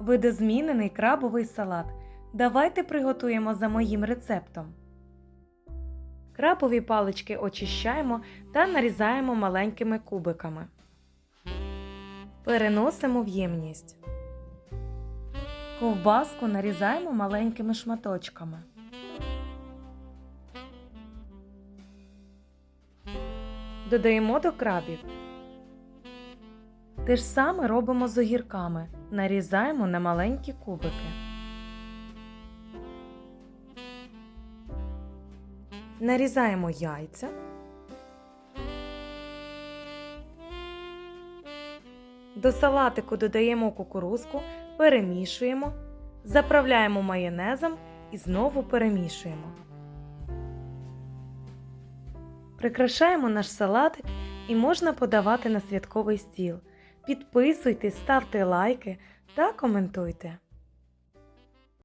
Видозмінений крабовий салат. Давайте приготуємо за моїм рецептом. Крабові палички очищаємо та нарізаємо маленькими кубиками. Переносимо в ємність. Ковбаску нарізаємо маленькими шматочками. Додаємо до крабів. Те ж саме робимо з огірками. Нарізаємо на маленькі кубики. Нарізаємо яйця. До салатику додаємо кукурузку, перемішуємо, заправляємо майонезом і знову перемішуємо. Прикрашаємо наш салатик і можна подавати на святковий стіл. Підписуйтесь, ставте лайки та коментуйте.